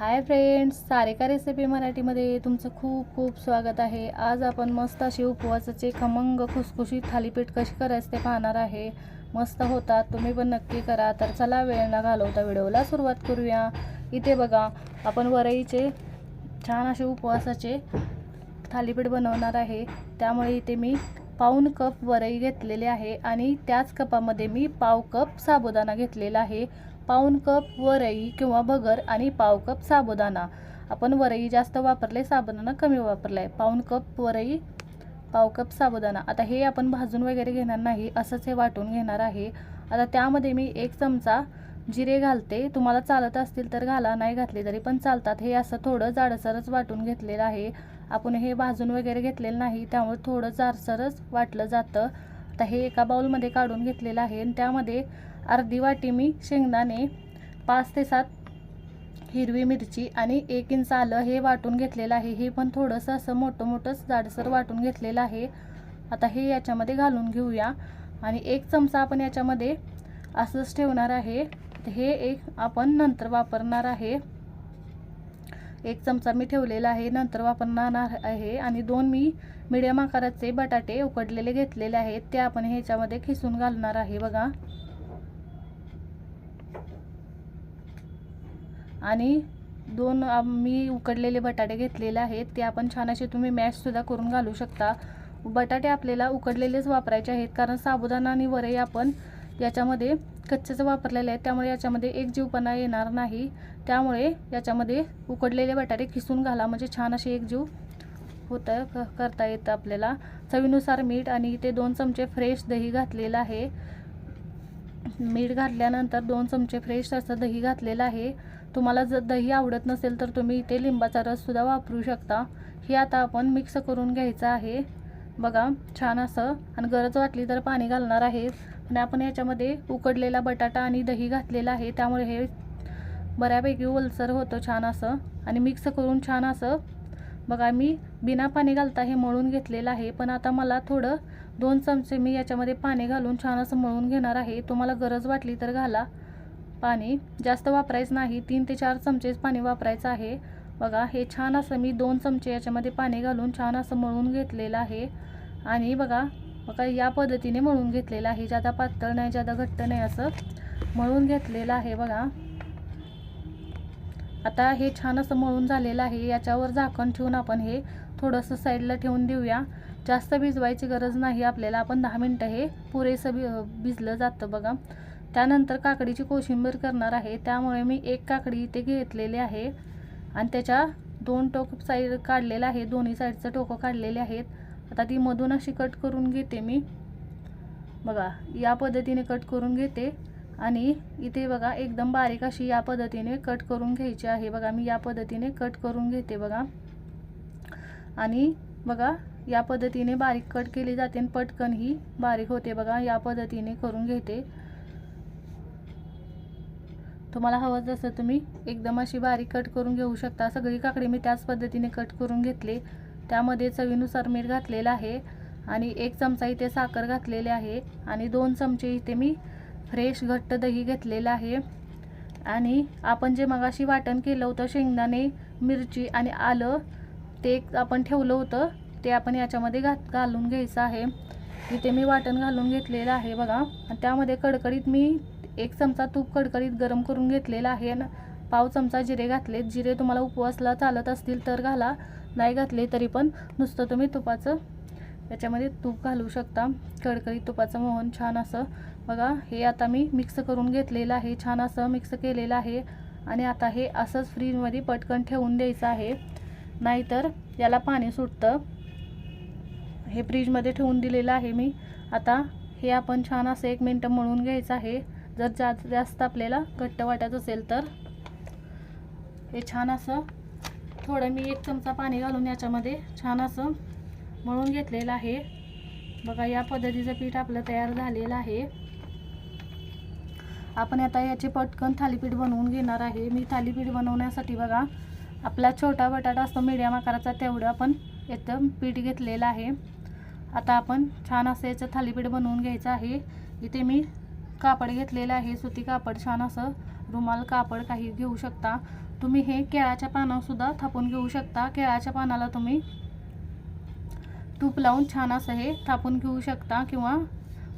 Hi friends Sarika recipe मराठीमध्ये तुमचं खूप खूप स्वागत आहे. आज आपण मस्त अशी उपवासाचे खमंग खुसखुशीत थालीपीठ कशी करायचं ते पाहणार आहे. मस्त होतात तुम्ही पण नक्की करा. तर चला वेळ न घालवता व्हिडिओला सुरुवात करूया. इथे बघा आपण वरईचे छान असे उपवासाचे थालीपीठ बनवणार आहे. त्यामुळे इथे मी पाऊन कप वरई घेतलेले आहे आणि त्याच कपामध्ये मी पाव कप साबुदाणा घेतलेला आहे. पाऊन कप वरई किंवा भगर आणि पाव कप साबुदाणा. आपण वरई जास्त वापरले साबुदाणा कमी वापरला आहे पाऊन कप वरई पाव कप साबुदाणा. आता हे आपण भाजून वगैरे घेणार नाही असंच हे वाटून घेणार आहे. आता त्यामध्ये मी एक चमचा जिरे घालते. तुम्हाला चालत असतील तर घाला नाही घातले तरी पण चालतात. हे असं थोडं जाडसरच वाटून घेतलेलं आहे. आपण हे भाजून वगैरे घेतलेलं नाही त्यामुळे थोडं जाडसरच वाटलं जातं. आता हे एका बाऊलमध्ये काढून घेतलेलं आहे आणि त्यामध्ये अर्धी वाटी मी शेंगदाणे पाच ते सात हिरवी मिरची आणि एक इंच आलं हे वाटून घेतलेलं आहे. हे पण थोडंसं असं मोठं मोठंच जाडसर वाटून घेतलेलं आहे. आता हे याच्यामध्ये घालून घेऊया. आणि एक चमचा आपण याच्यामध्ये असंच ठेवणार आहे. हे एक आपण नंतर वापरणार आहे. एक चमचा मी ठेवलेला आहे नंतर वापरणार आहे. आणि दोन मी मिडियम आकाराचे बटाटे उकडलेले घेतलेले आहेत. ते आपण ह्याच्यामध्ये खिसून घालणार आहे बघा. आणि दोन मी उकडलेले बटाटे घेतलेले आहेत. ते आपण छान असे तुम्ही मॅशसुद्धा करून घालू शकता. बटाटे आपल्याला उकडलेलेच वापरायचे आहेत. कारण साबुदाणा आणि वरई आपण याच्यामध्ये कच्चेचं वापरलेले आहेत. त्यामुळे याच्यामध्ये एक जीवपणा येणार नाही. त्यामुळे याच्यामध्ये उकडलेले बटाटे किसून घाला. म्हणजे छान असे एक जीव होतं क करता येतं आपल्याला. चवीनुसार मीठ आणि इथे दोन चमचे फ्रेश दही घातलेलं आहे. मीठ घातल्यानंतर दोन चमचे फ्रेश असं दही घातलेलं आहे. तुम्हाला जर दही आवडत नसेल तर तुम्ही इथे लिंबाचा रससुद्धा वापरू शकता. हे आता आपण मिक्स करून घ्यायचं आहे. बघा छान असं. आणि गरज वाटली तर पाणी घालणार आहे. आणि आपण याच्यामध्ये उकडलेला बटाटा आणि दही घातलेला आहे. त्यामुळे हे बऱ्यापैकी ओलसर होतं छान असं. आणि मिक्स करून छान असं. बघा मी बिना पाणी घालता हे मळून घेतलेलं आहे. पण आता मला थोडं दोन चमचे मी याच्यामध्ये पाणी घालून छान असं मळून घेणार आहे. तुम्हाला गरज वाटली तर घाला. पाणी जास्त वापरायचं नाही. तीन ते चार चमचेच पाणी वापरायचं आहे. बघा हे छान असं मी दोन चमचे याच्यामध्ये पाणी घालून छान असं मळून घेतलेलं आहे. आणि बघा बघा या पद्धतीने मळून घेतलेलं आहे. जादा पातळ नाही जादा घट्ट नाही असं मळून घेतलेलं आहे. बघा. आता हे छान असं मळून झालेलं आहे. याच्यावर झाकण ठेवून आपण हे थोडंसं साईडला ठेवून देऊया. जास्त भिजवायची गरज नाही. आपल्याला आपण दहा मिनटं हे पुरेसं भि भिजलं जातं बघा. त्यानंतर काकडीची कोशिंबीर करणार आहे. त्यामुळे मी एक काकडी इथे घेतलेली आहे. आणि त्याच्या दोन टोक साईड काढलेलं आहे दोन्ही साईडचं टोकं काढलेले आहेत. आता ती मधून अशी कट करून घेते मी. बघा या पद्धतीने कट करून घेते. आणि इथे बघा एकदम बारीक अशी या पद्धतीने कट करून घ्यायची आहे. बघा मी या पद्धतीने कट करून घेते बघा. आणि बघा या पद्धतीने बारीक कट केली जाते आणि पटकन ही बारीक होते बघा. या पद्धतीने करून घेते. तुम्हाला हवं जसं तुम्ही एकदम अशी बारीक कट करून घेऊ शकता. सगळी काकडी मी त्याच पद्धतीने कट करून घेतले. त्यामध्ये चवीनुसार मीठ घातलेलं आहे आणि एक चमचा इथे साखर घातलेले आहे आणि दोन चमचे इथे मी फ्रेश घट्ट दही घेतलेलं आहे. आणि आपण जे मगाशी वाटण केलं होतं शेंगदाणे मिरची आणि आलं ते एक आपण ठेवलं होतं ते आपण याच्यामध्ये घात घालून घ्यायचं आहे. इथे मी वाटण घालून घेतलेलं आहे बघा. आणि त्यामध्ये कडकडीत मी एक चमचा तूप कडकडीत गरम करून घेतलेला आहे पाव चमचा जिरे घातलेत. जिरे तुम्हाला उपवासला चालत असतील तर घाला. नाही घातले तरी पण नुसतं तुम्ही तुपाचं त्याच्यामध्ये तूप घालू शकता. कडकडीत तुपाचं मोहन छान असं. बघा हे आता मी मिक्स करून घेतलेलं आहे. छान असं मिक्स केलेलं आहे. आणि आता हे असंच फ्रीजमध्ये पटकन ठेवून द्यायचं आहे. नाहीतर याला पाणी सुटतं. हे फ्रीजमध्ये ठेवून दिलेलं आहे मी. आता हे आपण छान असं एक मिनटं मळून घ्यायचं आहे. जर जा जास्त आपल्याला घट्ट वाटत असेल तर. हे छान असं थोडं मी एक चमचा पाणी घालून याच्यामध्ये छान असं मळून घेतलेलं आहे. बघा या पद्धतीचं पीठ आपलं तयार झालेलं आहे. आपण आता याचे पटकन थालीपीठ बनवून घेणार आहे. मी थालीपीठ बनवण्यासाठी बघा आपला छोटा बटाटा असतो मीडियम आकाराचा तेवढं आपण याचं पीठ घेतलेलं आहे. आता आपण छान असं याचं थालीपीठ बनवून घ्यायचं आहे. इथे मी कापड घेतलेलं आहे सुती कापड छान असं रुमाल कापड काही घेऊ शकता. तुम्ही हे केळाच्या पानावरसुद्धा थापून घेऊ शकता. केळाच्या पानाला तुम्ही तूप लावून छान असं हे थापून घेऊ शकता किंवा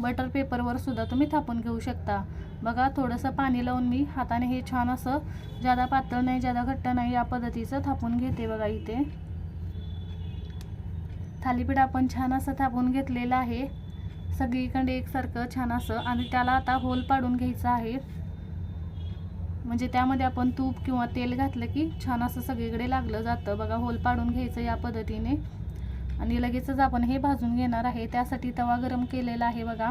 बटर पेपरवर सुद्धा तुम्ही थापून घेऊ शकता. बघा थोडंसं पाणी लावून मी हाताने हे छान असं जादा पातळ नाही जादा घट्ट नाही या पद्धतीचं थापून घेते बघा इथे. थालीपीठ आपण छान असं थापून घेतलेलं आहे. सगळीकडे एकसारखं छान असं. आणि त्याला आता होल पाडून घ्यायचं आहे. म्हणजे त्यामध्ये आपण तूप किंवा तेल घातलं की छान असं सगळीकडे लागलं जातं. बघा होल पाडून घ्यायचं या पद्धतीने. आणि लगेचच आपण हे भाजून घेणार आहे. त्यासाठी तवा गरम केलेला आहे बघा.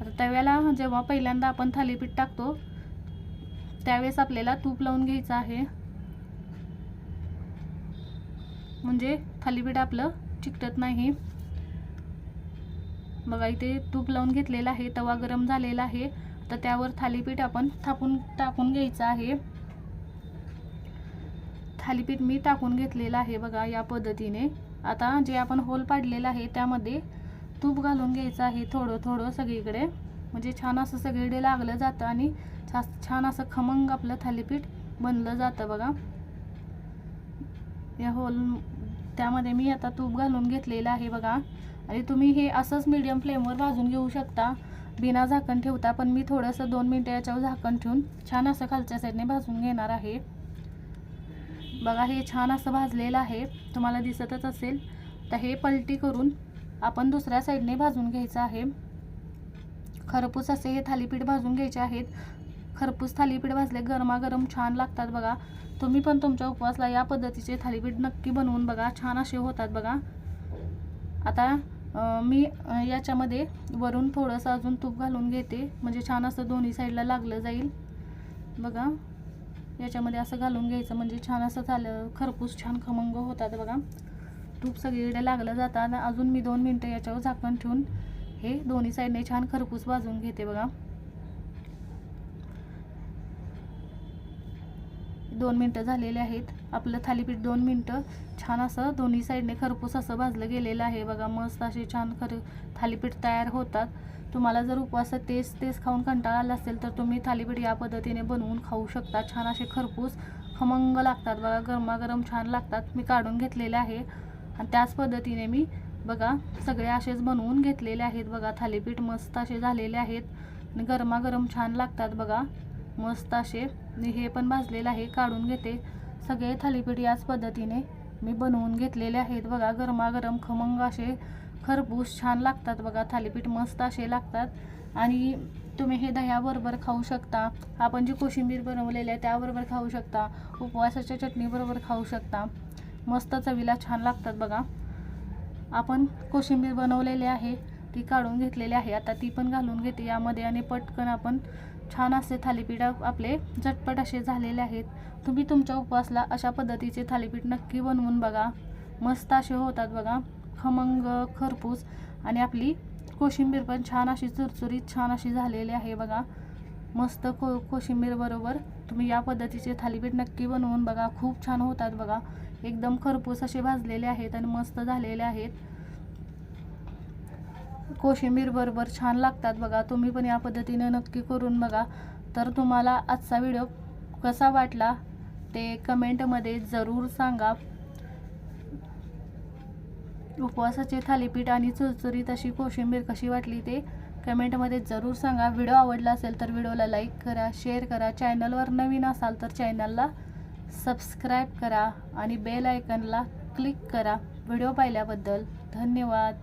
आता तव्याला जेव्हा पहिल्यांदा आपण थालीपीठ टाकतो त्यावेळेस आपल्याला तूप लावून घ्यायचं आहे. म्हणजे थालीपीठ आपलं चिकटत नाही. बघा इथे तूप लावून घेतलेलं आहे तवा गरम झालेला आहे. तर त्यावर थालीपीठ आपण थापून टाकून घ्यायचं आहे. थालीपीठ मी टाकून घेतलेलं आहे बघा या पद्धतीने. आता जे आपण होल पाडलेलं आहे त्यामध्ये तूप घालून घ्यायचं आहे थोडं थोडं सगळीकडे. म्हणजे छान असं सगळीकडे लागलं जातं आणि छा छान असं खमंग आपलं थालीपीठ बनलं जातं बघा. या होल त्यामध्ये मी आता तूप घालून घेतलेलं आहे बघा. आणि तुम्ही हे असंच मीडियम फ्लेमवर भाजून घेऊ शकता. बिना झाकण ठेवता पण मी थोडंसं दोन मिनटं याच्यावर झाकण ठेवून छान असं खालच्या साईडने भाजून घेणार आहे. बघा हे छान असं भाजलेलं आहे. तुम्हाला दिसतच असेल. तर हे पलटी करून आपण दुसऱ्या साईडने भाजून घ्यायचं आहे. खरपूस असे हे थालीपीठ भाजून घ्यायचे आहेत. खरपूस थालीपीठ भाजले गरमागरम छान लागतात बघा. तुम्ही पण तुमच्या उपवासला या पद्धतीचे थालीपीठ नक्की बनवून बघा. छान असे होतात बघा. आता मी याच्यामध्ये वरून थोडंसं अजून तूप घालून घेते. म्हणजे छान असं दोन्ही साईडला लागलं जाईल. बघा. याच्यामध्ये असं घालून घ्यायचं. म्हणजे छान असं झालं. खरपूस छान खमंग होतात बघा. तूप सगळीकडे लागलं जातं. आणि अजून मी दोन मिनटं याच्यावर झाकण ठेवून हे दोन्ही साईडने छान खरपूस भाजून घेते बघा. दोन मिनटं झालेले आहेत. आपलं थालीपीठ दोन मिनटं. छान असं दोन्ही साईडने खरपूस असं भाजलं गेलेलं आहे. बघा मस्त असे छान खर थालीपीठ तयार होतात. तुम्हाला जर उपवासात तेच तेच खाऊन कंटाळा आला असेल तर तुम्ही थालीपीठ या पद्धतीने बनवून खाऊ शकता. छान असे खरपूस खमंग लागतात. बघा गरमागरम छान लागतात. मी काढून घेतलेले आहे. आणि त्याच पद्धतीने मी बघा सगळे असेच बनवून घेतलेले आहेत. बघा थालीपीठ मस्त असे झालेले आहेत. आणि गरमागरम छान लागतात. बघा मस्त असे. हे पण भाजलेलं आहे काढून घेते. सगळे थालीपीठ याच पद्धतीने मी बनवून घेतलेले आहेत. बघा गरमागरम खमंग असे खरबूस छान लागतात बघा थालीपीठ मस्त असे लागतात. आणि तुम्ही हे दह्याबरोबर खाऊ शकता. आपण जी कोशिंबीर बनवलेली आहे त्याबरोबर खाऊ शकता. उपवासाच्या चटणीबरोबर खाऊ शकता. मस्त चवीला छान लागतात बघा. आपण कोशिंबीर बनवलेली आहे. ती काढून घेतलेली आहे. आता ती पण घालून घेते. यामध्ये आणि पटकन आपण छान असे थालीपीठ आपले झटपट असे झालेले आहेत. तुम्ही तुमच्या उपवासला अशा पद्धतीचे थालीपीठ नक्की बनवून बघा. मस्त असे होतात बघा. खमंग खरपूस आणि आपली कोशिंबीर पण छान अशी चुरचुरीत छान अशी झालेली आहे बघा. मस्त को कोशिंबीरबरोबर तुम्ही या पद्धतीचे थालीपीठ नक्की बनवून बघा. खूप छान होतात बघा. एकदम खरपूस असे भाजलेले आहेत आणि मस्त झालेले आहेत. कोशिंबीर बरोबर छान लागतात बघा. तुम्ही पण या पद्धतीने नक्की करून बघा. तर तुम्हाला आजचा व्हिडिओ कसा वाटला ते कमेंटमध्ये जरूर सांगा. उपवासाचे थालीपीठ आणि चुरचुरीत अशी कोशिंबीर कशी वाटली ते कमेंटमध्ये जरूर सांगा. व्हिडिओ आवडला असेल तर व्हिडिओला लाईक करा शेअर करा. चॅनलवर नवीन असाल तर चॅनलला सबस्क्राईब करा आणि बेल आयकनला क्लिक करा. व्हिडिओ पाहिल्याबद्दल धन्यवाद.